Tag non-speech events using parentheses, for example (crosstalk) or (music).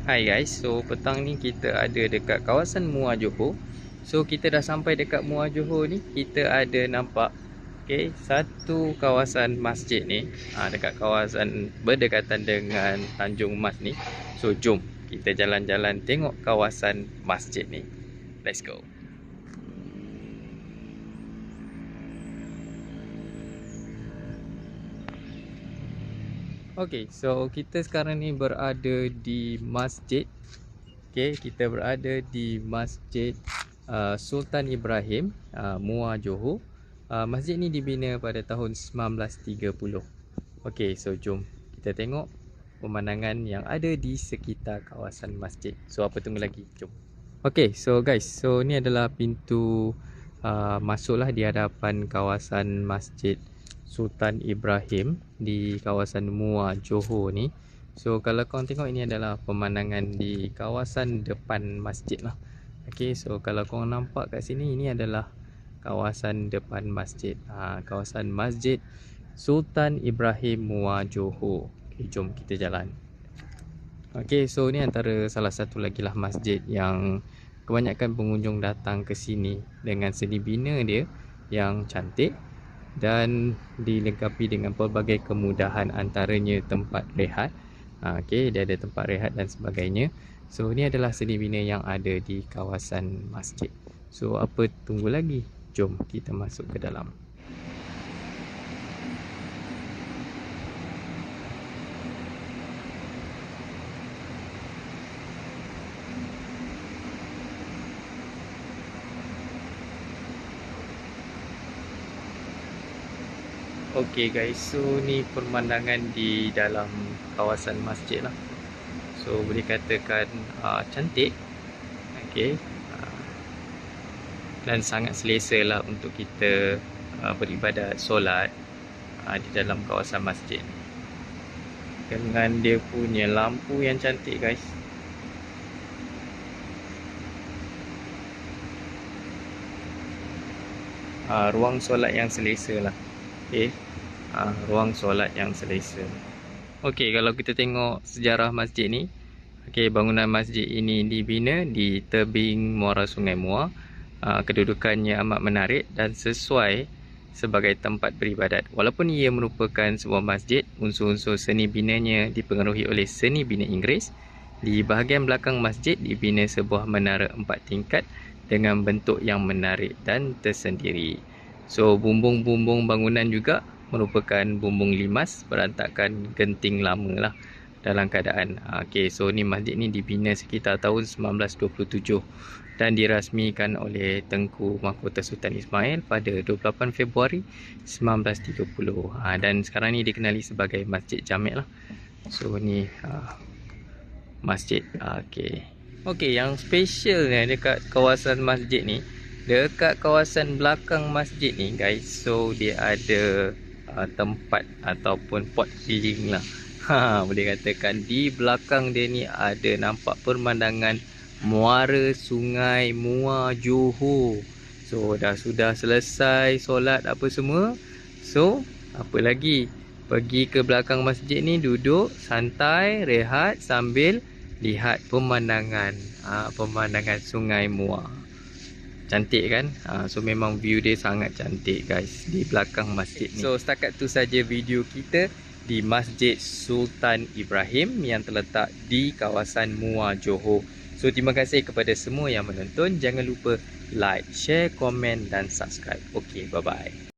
Hai guys, so petang ni kita ada dekat kawasan Muar Johor. So kita dah sampai dekat Muar Johor ni Kita ada nampak okay, Satu kawasan masjid ni. Ha, Dekat kawasan berdekatan dengan Tanjung Mas ni. So jom kita jalan-jalan tengok kawasan masjid ni. Let's go Okay, so kita sekarang ni berada di masjid. Okay, kita berada di masjid uh, Sultan Ibrahim, uh, Muar Johor. Uh, Masjid ni dibina pada tahun 1930 Okay, so jom kita tengok pemandangan yang ada di sekitar kawasan masjid. So apa tunggu lagi, jom. Okay, so guys, so ni adalah pintu uh, masuklah di hadapan kawasan masjid Sultan Ibrahim di kawasan Muar Johor ni. So kalau kau tengok ini adalah pemandangan di kawasan depan masjid lah. Okay, so kalau kau nampak kat sini ini adalah kawasan depan masjid. Ha, kawasan masjid Sultan Ibrahim Muar Johor. Okay, jom kita jalan. Okay, so ni antara salah satu lagi lah masjid yang kebanyakan pengunjung datang ke sini dengan seni bina dia yang cantik dan dilengkapi dengan pelbagai kemudahan antaranya tempat rehat. Ha, okay, dia ada tempat rehat dan sebagainya. So ini adalah seni bina yang ada di kawasan masjid. So apa tunggu lagi? Jom kita masuk ke dalam Okay guys, so ni pemandangan di dalam kawasan masjid lah. So boleh katakan uh, cantik. Okay uh, Dan sangat selesa lah untuk kita uh, beribadat solat uh, di dalam kawasan masjid Dengan dia punya lampu yang cantik guys. Uh, Ruang solat yang selesa lah Okay uh, ruang solat yang selesa. Okey, kalau kita tengok sejarah masjid ni, okey, bangunan masjid ini dibina di tebing muara Sungai Muar. Uh, kedudukannya amat menarik dan sesuai sebagai tempat beribadat. Walaupun ia merupakan sebuah masjid, unsur-unsur seni binanya dipengaruhi oleh seni bina Inggeris. Di bahagian belakang masjid dibina sebuah menara empat tingkat dengan bentuk yang menarik dan tersendiri. So, bumbung-bumbung bangunan juga merupakan bumbung limas berantakan genting lama lah dalam keadaan. Okay, so ni masjid ni dibina sekitar tahun 1927 dan dirasmikan oleh Tengku Mahkota Sultan Ismail pada 28 Februari 1930 ha, dan sekarang ni dikenali sebagai Masjid Jamek lah. So ni ha, masjid. Okay. ok yang special ni dekat kawasan masjid ni dekat kawasan belakang masjid ni guys so dia ada uh, tempat ataupun pot healing lah. (laughs) Ha, boleh katakan di belakang dia ni ada nampak pemandangan muara sungai Muar Johor. So dah sudah selesai solat apa semua. So apa lagi? Pergi ke belakang masjid ni duduk santai rehat sambil lihat pemandangan ha, pemandangan sungai Muar cantik kan? Uh, so memang view dia sangat cantik guys. Di belakang masjid ni. So setakat tu saja video kita di Masjid Sultan Ibrahim yang terletak di kawasan Muar Johor. So terima kasih kepada semua yang menonton. Jangan lupa like share komen dan subscribe. Okey bye bye